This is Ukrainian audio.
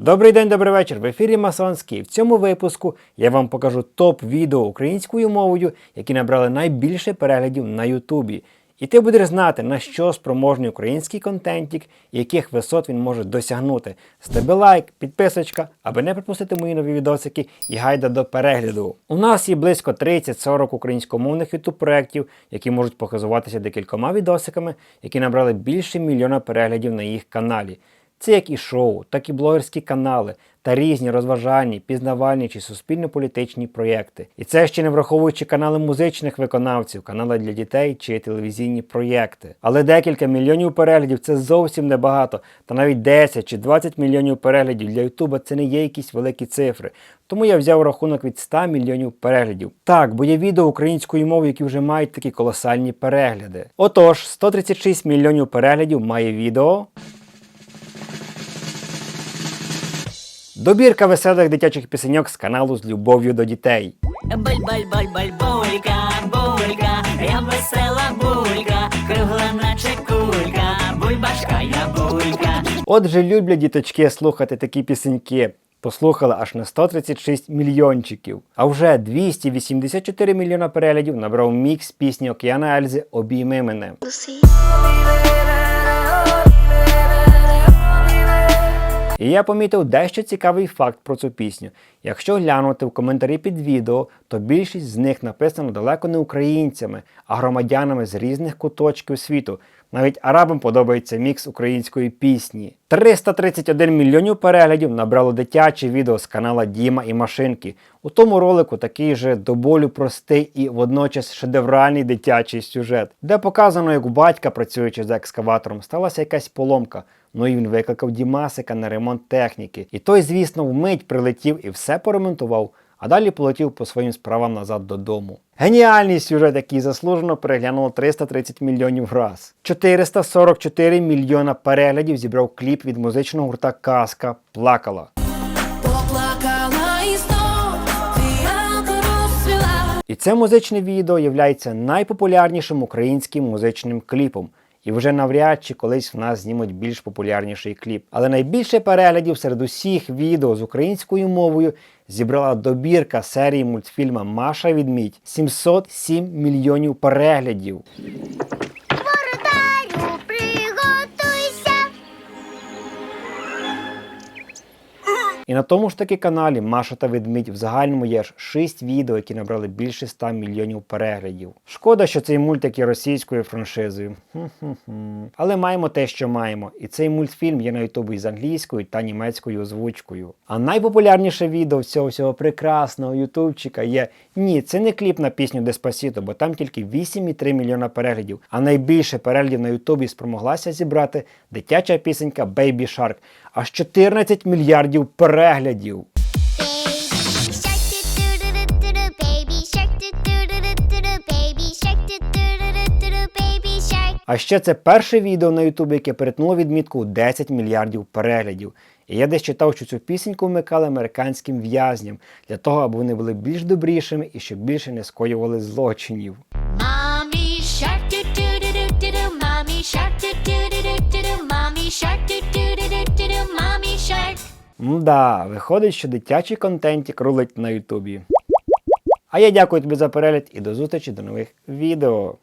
Добрий день, добрий вечір. В ефірі Масонський. В цьому випуску я вам покажу топ відео українською мовою, які набрали найбільше переглядів на Ютубі. І ти будеш знати, на що спроможний український контентік і яких висот він може досягнути. З лайк, підписочка, аби не пропустити мої нові відосики і гайда до перегляду. У нас є близько 30-40 українськомовних ютуб проєктів, які можуть показуватися декількома відосиками, які набрали більше мільйона переглядів на їх каналі. Це як і шоу, так і блогерські канали та різні розважальні, пізнавальні чи суспільно-політичні проєкти. І це ще не враховуючи канали музичних виконавців, канали для дітей чи телевізійні проєкти. Але декілька мільйонів переглядів це зовсім небагато. Та навіть 10 чи 20 мільйонів переглядів для Ютуба це не є якісь великі цифри. Тому я взяв рахунок від 100 мільйонів переглядів. Так, бо є відео українською мовою, які вже мають такі колосальні перегляди. Отож, 136 мільйонів переглядів має відео. Добірка веселих дитячих пісеньок з каналу з любов'ю до дітей. Баль-баль-баль-баль-булька, булька, я весела булька, кругла наче кулька, бульбашка я булька. Отже, люблять діточки слухати такі пісеньки. Послухали аж на 136 мільйончиків. А вже 284 мільйона переглядів набрав мікс пісні Океана Ельзи Обійми мене. І я помітив дещо цікавий факт про цю пісню. Якщо глянути в коментарі під відео, то більшість з них написано далеко не українцями, а громадянами з різних куточків світу. Навіть арабам подобається мікс української пісні. 331 мільйонів переглядів набрало дитяче відео з канала Діма і Машинки. У тому ролику такий же до болю простий і водночас шедевральний дитячий сюжет, де показано, як у батька, працюючи за екскаватором, сталася якась поломка. Ну і він викликав Дімасика на ремонт техніки. І той, звісно, вмить прилетів і все поремонтував, а далі полетів по своїм справам назад додому. Геніальний сюжет, який заслужено переглянуло 330 мільйонів раз. 444 мільйона переглядів зібрав кліп від музичного гурта Казка Плакала. Поплакала. І це музичне відео є найпопулярнішим українським музичним кліпом. І вже навряд чи колись в нас знімуть більш популярніший кліп. Але найбільше переглядів серед усіх відео з українською мовою зібрала добірка серії мультфільма Маша Відмідь 707 мільйонів переглядів. І на тому ж таки каналі Маша та Ведмідь в загальному є аж 6 відео, які набрали більше 100 мільйонів переглядів. Шкода, що цей мультик є російською франшизою. Але маємо те, що маємо. І цей мультфільм є на Ютубі з англійською та німецькою озвучкою. А найпопулярніше відео всього всього прекрасного ютубчика є ні, це не кліп на пісню Деспасіто, бо там тільки 8,3 мільйона переглядів. А найбільше переглядів на Ютубі спромоглася зібрати дитяча пісенька Baby Shark. Аж 14 мільярдів переглядів. Shark. А ще це перше відео на Ютубі, яке перетнуло відмітку у 10 мільярдів переглядів. І я десь читав, що цю пісеньку вмикали американським в'язням для того, аби вони були більш добрішими і щоб більше не скоювали злочинів. Мда, виходить, що дитячий контентік рулить на Ютубі. А я дякую тобі за перегляд і до зустрічі до нових відео.